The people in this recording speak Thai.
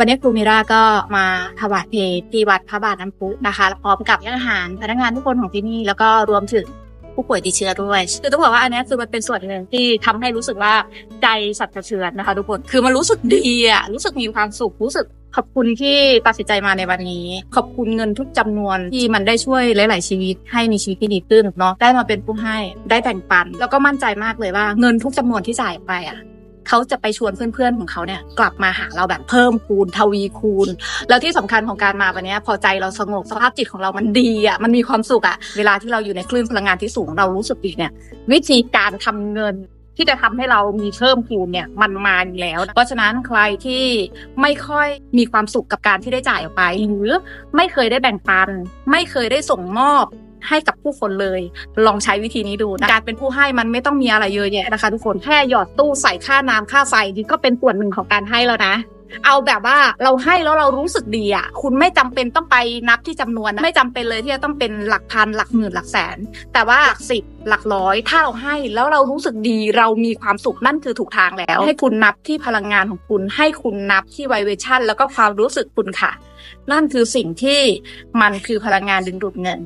วันนี้ครูมิราก็มาถวายเพลงที่วัดพระบาทน้ำพุนะคะ พร้อมกับอาหารพนักงานทุกคนของที่นี่ แล้วก็รวมถึงผู้ป่วยติดเชื้อด้วย คือต้องบอกว่าอันนี้คือมันเป็นส่วนหนึ่งที่ทำให้รู้สึกว่าใจสัตว์สะเทือนนะคะทุกคน คือมันรู้สึกดีอะรู้สึกมีความสุข รู้สึกขอบคุณที่ตัดสินใจมาในวันนี้ ขอบคุณเงินทุกจำนวนที่มันได้ช่วยหลาย ๆ ชีวิตให้มีชีวิตที่ดีขึ้นเนาะ ได้มาเป็นผู้ให้ ได้แบ่งปัน แล้วก็มั่นใจมากเลยว่าเงินทุกจำนวนที่จ่ายไปอะ เขาจะไปชวนเพื่อนๆของเขาเนี่ยกลับมาหาเราแบบเพิ่มคูณทวีคูณ แล้วที่สำคัญของการมาวันนี้พอใจเราสงบสภาพจิตของเรามันดีอะมันมีความสุขอะเวลาที่เราอยู่ในคลื่นพลังงานที่สูงเรารู้สึกดีเนี่ย วิธีการทำเงินที่จะทำให้เรามีเพิ่มคูณเนี่ยมันมาอยู่แล้ว เพราะฉะนั้นใครที่ไม่ค่อยมีความสุขกับการที่ได้จ่ายออกไป หรือไม่เคยได้แบ่งปัน ไม่เคยได้ส่งมอบ ให้กับผู้คนเลย ลองใช้วิธีนี้ดูนะการเป็นผู้ให้มันไม่ต้องมีอะไรเยอะแยะนะคะทุกคนแค่หยอดตู้ใส่ค่าน้ำค่าไฟนี่ก็เป็นส่วนหนึ่งของการให้แล้วนะเอาแบบว่าเราให้แล้วเรารู้สึกดีอะ คุณไม่จำเป็นต้องไปนับที่จำนวนนะไม่จำเป็นเลยที่จะต้องเป็นหลักพันหลักหมื่นหลักแสน แต่ว่าหลักสิบหลักร้อย ถ้าเราให้แล้วเรารู้สึกดีเรามีความสุขนั่นคือถูกทางแล้ว ให้คุณนับที่พลังงานของคุณ ให้คุณนับที่ไวเวชั่นแล้วก็ความรู้สึกคุณค่ะ นั่นคือสิ่งที่มันคือพลังงานดึงดูดเงิน